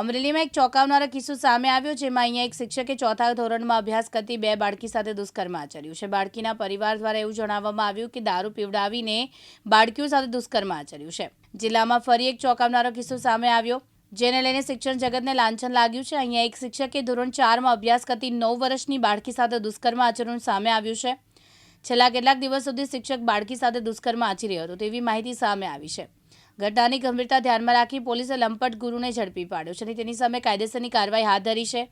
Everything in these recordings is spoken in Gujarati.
અમરેલીમાં એક ચોંકાવનારો કિસ્સો સામે આવ્યો, જેમાં અહીંયા એક શિક્ષકે ચોથા ધોરણમાં અભ્યાસ કરતી બે બાળકી સાથે દુષ્કર્મ આચર્યું છે. બાળકીના પરિવાર દ્વારા એવું જણાવવામાં આવ્યું કે દારૂ પીવડાવીને બાળકીઓ સાથે દુષ્કર્મ આચર્યું છે. જિલ્લામાં ફરી એક ચોંકાવનારો કિસ્સો સામે આવ્યો, જેને લઈને શિક્ષણ જગતને લાંછન લાગ્યું છે. અહીંયા એક શિક્ષકે ધોરણ ચારમાં અભ્યાસ કરતી નવ વર્ષની બાળકી સાથે દુષ્કર્મ આચરણ સામે આવ્યું છે. છેલ્લા કેટલાક દિવસ સુધી શિક્ષક બાળકી સાથે દુષ્કર્મ આચરી રહ્યો હતો, તેવી માહિતી સામે આવી છે. ઘટનાની ગંભીરતા ધ્યાનમાં રાખી પોલીસે લંપટ ગુરુને ઝડપી પાડ્યો છે અને તેની સામે કાયદેસરની કાર્યવાહી હાથ ધરી છે.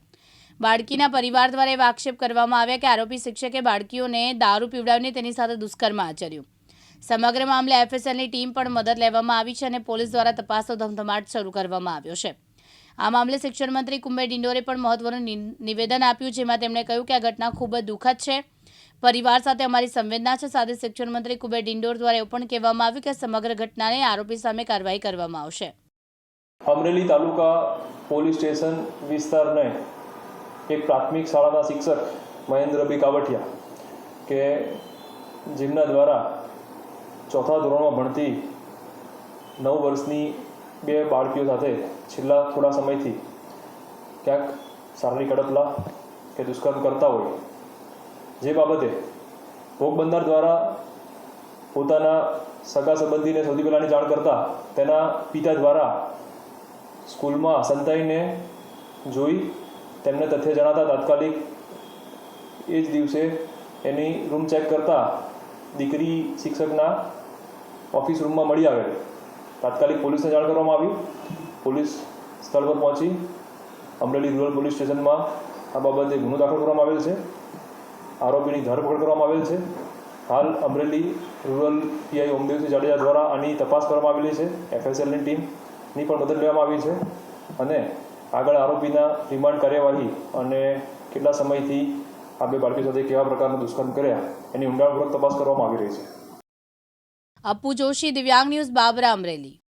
બાળકીના પરિવાર દ્વારા એવા આક્ષેપ કરવામાં આવ્યા કે આરોપી શિક્ષકે બાળકીઓને દારૂ પીવડાવીને તેની સાથે દુષ્કર્મ આચર્યું. સમગ્ર મામલે એફએસએલની ટીમ પણ મદદ લેવામાં આવી છે અને પોલીસ દ્વારા તપાસનો ધમધમાટ શરૂ કરવામાં આવ્યો છે. આ મામલે શિક્ષણ મંત્રી કુંભે ડિંડોરે પણ મહત્વનું નિવેદન આપ્યું, જેમાં તેમણે કહ્યું કે આ ઘટના ખૂબ જ દુઃખદ છે. પરિવાર સાથે અમારી સંવેદના છે. સાથે શિક્ષણ મંત્રી કુબેર ડિંડોર દ્વારા એવું પણ કહેવામાં આવ્યું કે સમગ્ર ઘટનાને આરોપી સામે કાર્યવાહી કરવામાં આવશે. અમરેલી તાલુકા પોલીસ સ્ટેશન વિસ્તારને એક પ્રાથમિક શાળાના શિક્ષક મહેન્દ્રભાઈ કાવઠિયા કે જેમના દ્વારા ચોથા ધોરણમાં ભણતી નવ વર્ષની બે બાળકીઓ સાથે છેલ્લા થોડા સમયથી ક્યાંક શારીરિક અડપલા કે દુષ્કર્મ કરતા હોય જે બાબતે ભોગ બનનાર દ્વારા પોતાના સગા સંબંધીને સૌથી પહેલાંની જાણ કરતા તેના પિતા દ્વારા સ્કૂલમાં સંતાઈને જોઈ તેમને તથ્ય જણાતા તાત્કાલિક એ જ દિવસે એની રૂમ ચેક કરતા દીકરી શિક્ષકના ઓફિસ રૂમમાં મળી આવેલ. તાત્કાલિક પોલીસને જાણ કરવામાં આવી. પોલીસ સ્થળ પર પહોંચી અમરેલી રૂરલ પોલીસ સ્ટેશનમાં આ બાબતે ગુનો દાખલ કરવામાં આવેલ છે. આરોપીની ધરપકડ કરવામાં આવેલ છે. હાલ અમરેલી રૂરલ પીઆઈ ઓમદેવસિંહ જાડેજા દ્વારા આની તપાસ કરવામાં આવેલી છે. એફએસએલની ટીમની પણ મદદ લેવામાં આવી છે. અને આગળ આરોપીના રિમાન્ડ કાર્યવાહી અને કેટલા સમયથી આ બે બાળકી સાથે કેવા પ્રકારનું દુષ્કર્મ કર્યા, એની ઊંડાણપૂર્વક તપાસ કરવામાં આવી રહી છે. અપુ જોશી, દિવ્યાંગ ન્યૂઝ બાબરા, અમરેલી.